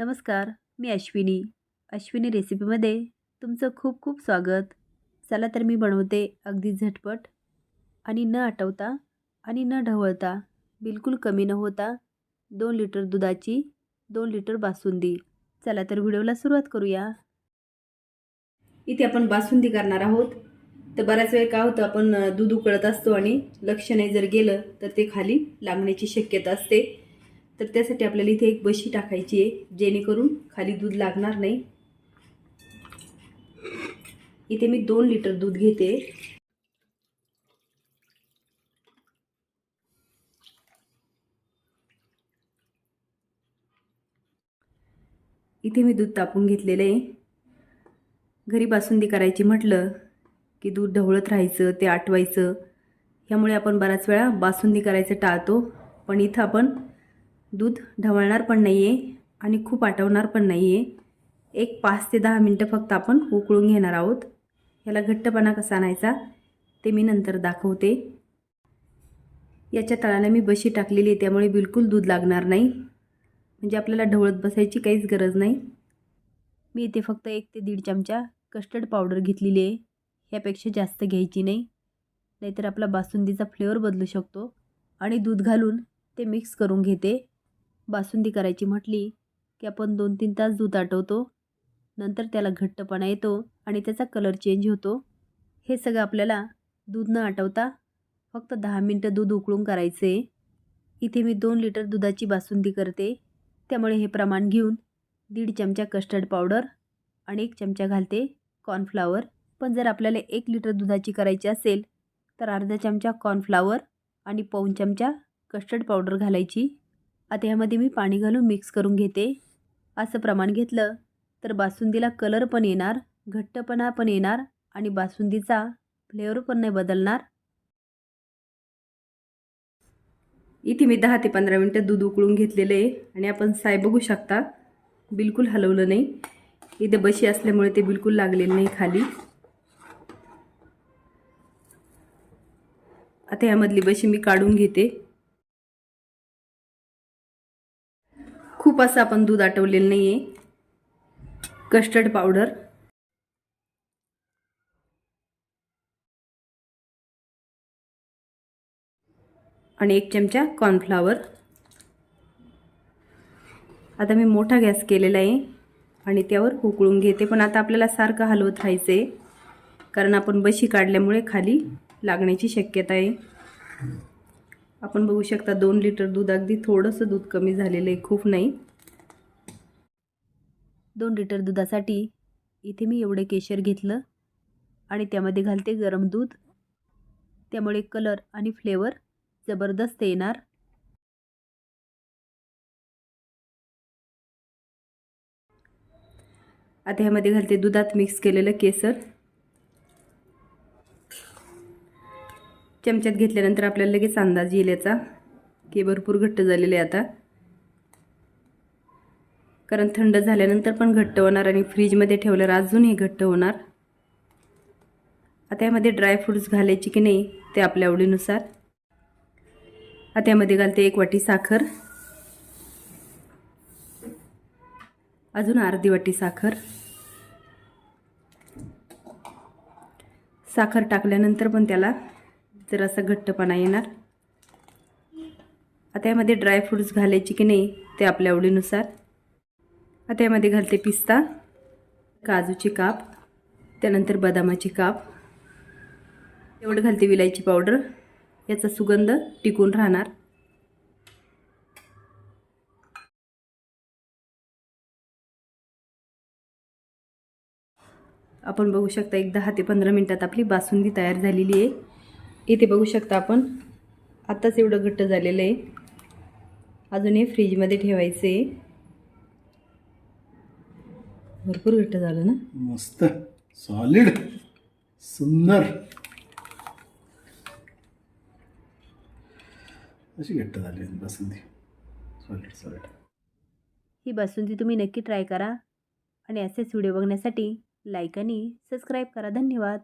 नमस्कार मी अश्विनी. अश्विनी रेसिपीमध्ये तुमचं खूप खूप स्वागत. चला तर मी बनवते अगदी झटपट. आणि न आटवता आणि न ढवळता बिलकुल कमी न होता दोन लिटर दुधाची दोन लिटर बासुंदी. चला तर व्हिडिओला सुरुवात करूया. इथे आपण बासुंदी करणार आहोत. तर बऱ्याच वेळ काय होतं आपण दूध उकळत असतो आणि लक्ष नाही जर गेलं तर ते खाली लागण्याची शक्यता असते. तर त्यासाठी आपल्याला इथे एक बशी टाकायची आहे जेणेकरून खाली दूध लागणार नाही. इथे मी दोन लिटर दूध घेते. इथे मी दूध तापून घेतलेलं आहे. घरी बासुंदी करायची म्हटलं की दूध ढवळत राहायचं ते आटवायचं. ह्यामुळे आपण बऱ्याच वेळा बासुंदी करायचं टाळतो. पण इथं आपण दूध ढवळणार पण नाही आहे आणि खूप आटवणार पण नाही आहे एक पाच ते दहा मिनटं फक्त आपण उकळून घेणार आहोत. याला घट्टपणा कसा आणायचा ते मी नंतर दाखवते. याच्या तळाला मी बशी टाकलेली आहे त्यामुळे बिलकुल दूध लागणार नाही. म्हणजे आपल्याला ढवळत बसायची काहीच गरज नाही. मी इथे फक्त एक ते दीड चमचा कस्टर्ड पावडर घेतलेली आहे. ह्यापेक्षा जास्त घ्यायची नाही. नाहीतर आपला बासुंदीचा फ्लेवर बदलू शकतो. आणि दूध घालून ते मिक्स करून घेते. बासुंदी करायची म्हटली की आपण दोन तीन तास दूध आटवतो नंतर त्याला घट्टपणा येतो आणि त्याचा कलर चेंज होतो. हे सगळं आपल्याला दूध न आटवता फक्त दहा मिनटं दूध उकळून करायचे. इथे मी दोन लिटर दुधाची बासुंदी करते. त्यामुळे हे प्रमाण घेऊन दीड चमचा कस्टर्ड पावडर आणि एक चमचा घालते कॉर्नफ्लावर पण जर आपल्याला एक लिटर दुधाची करायची असेल तर अर्धा चमचा कॉर्नफ्लावर आणि पाऊन चमचा कस्टर्ड पावडर घालायची. आता ह्यामध्ये मी पाणी घालून मिक्स करून घेते. असं प्रमाण घेतलं तर बासुंदीला कलर पण येणार घट्टपणा पण येणार आणि बासुंदीचा फ्लेवर पण नाही बदलणार. इथे मी दहा ते पंधरा मिनटं दूध उकळून घेतलेलं आहे आणि आपण साय बघू शकता बिलकुल हलवलं नाही. इथे बशी असल्यामुळे ते बिलकुल लागलेलं नाही खाली. आता यामधली बशी मी काढून घेते. खूप असं आपण दूध आटवलेलं नाही आहे कस्टर्ड पावडर आणि एक चमचा कॉर्नफ्लावर आता मी मोठा गॅस केलेला आहे आणि त्यावर उकळून घेते. पण आता आपल्याला सारखं हलवत राहायचं आहे कारण आपण बशी काढल्यामुळे खाली लागण्याची शक्यता आहे. आपण बघू शकता दोन लिटर दूध अगदी थोडंसं दूध कमी झालेलं आहे. खूप नाही. दोन लिटर दुधासाठी इथे मी एवढं केशर घेतलं आणि त्यामध्ये घालते गरम दूध. त्यामुळे कलर आणि फ्लेवर जबरदस्त येणार. आता ह्यामध्ये घालते दुधात मिक्स केलेलं केसर. चमच्यात घेतल्यानंतर आपल्याला लगेच अंदाज येईल याचा की भरपूर घट्ट झालेले आहे आता. कारण थंड झाल्यानंतर पण घट्ट होणार आणि फ्रीजमध्ये ठेवल्यावर अजूनही घट्ट होणार. आता यामध्ये ड्रायफ्रूट्स घालायचे की नाही ते आपल्या आवडीनुसार. आता यामध्ये घालते एक वाटी साखर. अजून अर्धी वाटी साखर. साखर टाकल्यानंतर पण त्याला जरासा घट्टपणा येणार. आता यामध्ये ड्रायफ्रूट्स घालायचे की नाही ते आपल्या आवडीनुसार. आता यामध्ये घालते पिस्ता काजूची काप त्यानंतर बदामाची काप. एवढं घालते विलायची पावडर. याचा सुगंध टिकून राहणार. आपण बघू शकता एक दहा ते पंधरा मिनटात आपली बासुंदी तयार झालेली आहे. इथे बघू शकता आपण आत्ताच एवढं घट्ट झालेलं आहे. अजून हे फ्रीजमध्ये ठेवायचं आहे. भरपूर घट्ट झालं ना? मस्त. सॉलिड सुंदर. अशी घट्ट झाली बासुंदी सॉलिड सॉलिड ही बासुंदी तुम्ही नक्की ट्राय करा आणि असेच व्हिडिओ बघण्यासाठी लाईक आणि सबस्क्राईब करा. धन्यवाद.